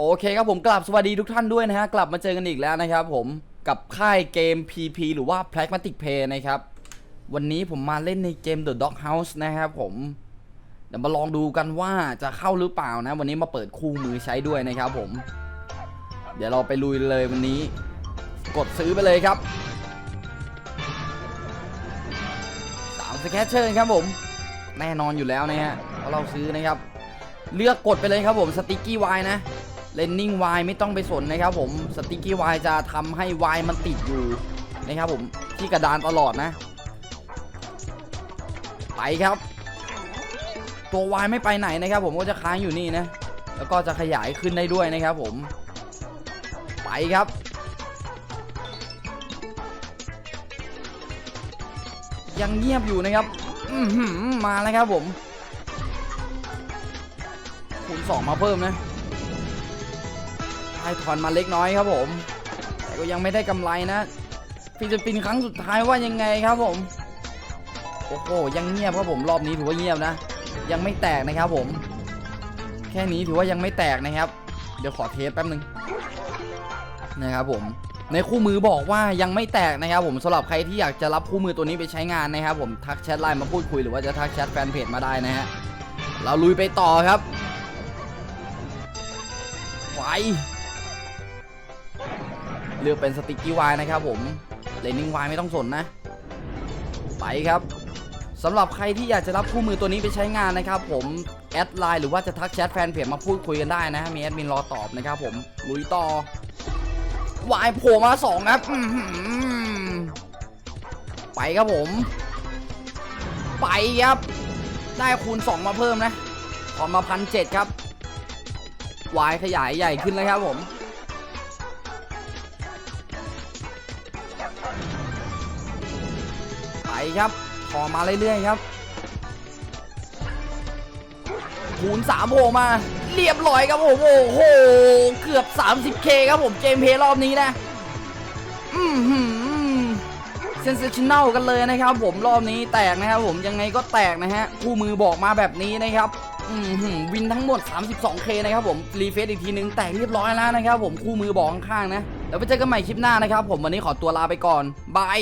โอเคครับผมกลับสวัสดีทุกท่านด้วยนะฮะ กลับมาเจอกันอีกแล้วนะครับผมกับค่ายเกม PP หรือว่า Pragmatic Play นะครับ วันนี้ผมมาเล่นในเกม The Dog House นะครับผม เดี๋ยวมาลองดูกันว่าจะเข้าหรือเปล่านะ วันนี้มาเปิดคู่มือใช้ด้วยนะครับผม เดี๋ยวเราไปลุยเลยวันนี้ กดซื้อไปเลยครับสามสแคชเชอร์ครับผม แน่นอนอยู่แล้วนะฮะเพราะเราซื้อนะครับ เลือกกดไปเลยครับผมสติกกี้ไวายนะ เลนนิ่งวายไม่ต้องไปสนนะครับผมสติกกี้วายจะทำให้วายมันติดอยู่นะครับผมที่กระดานตลอดนะ ไปครับ ตัววายไม่ไปไหนนะครับ ผมก็จะค้างอยู่นี่นะ แล้วก็จะขยายขึ้นได้ด้วยนะครับผม ไปครับยังเงียบอยู่นะครับอือหือมาแล้วครับผมคูณสองมาเพิ่มนะ ได้ถอนมาเล็กน้อยครับผม แต่ก็ยังไม่ได้กำไรนะฟิลิปปินส์ครั้งสุดท้ายว่ายังไงครับผม โอ้โหยังเงียบครับผมรอบนี้ถือว่าเงียบนะ ยังไม่แตกนะครับผม แค่นี้ถือว่ายังไม่แตกนะครับ เดี๋ยวขอเทสแป๊บนึงนะครับผมในคู่มือบอกว่ายังไม่แตกนะครับผมสำหรับใครที่อยากจะรับคู่มือตัวนี้ไปใช้งานนะครับผมทักแชทไลน์มาพูดคุยหรือว่าจะทักแชทแฟนเพจมาได้นะฮะเราลุยไปต่อครับไวเลือกเป็นสติกกี้วายนะครับผมเลนนิ่งวายไม่ต้องสนนะ ไปครับสำหรับใครที่อยากจะรับคู่มือตัวนี้ไปใช้งานนะครับผมแอดไลน์หรือว่าจะทักแชทแฟนเพจมาพูดคุยกันได้นะ มีแอดมินรอตอบนะครับผมลุยต่อวายโผล่มาสองครับไปครับผม ไปครับ ได้คูณ 2 มาเพิ่มนะออกมาพันเจ็ดครับวายขยายใหญ่ขึ้นแล้วครับผม ครับขอมาเรื่อยๆครับคูณ3โผล่มา เรียบร้อยครับผมโอ้โห เกือบ 30k ครับผมเกมเพลย์รอบนี้นะอือหือเซนเซชันแนลกันเลยนะครับ ผมรอบนี้แตกนะครับผมยังไงก็แตกนะฮะคู่มือบอกมาแบบนี้นะครับอือหือวินทั้งหมด 32k นะครับผมรีเฟซอีกทีนึงแตกเรียบร้อยแล้วนะครับผมคู่มือบอกข้างๆนะแล้วไปเจอกันใหม่คลิปหน้านะครับ ผมวันนี้ขอตัวลาไปก่อนบาย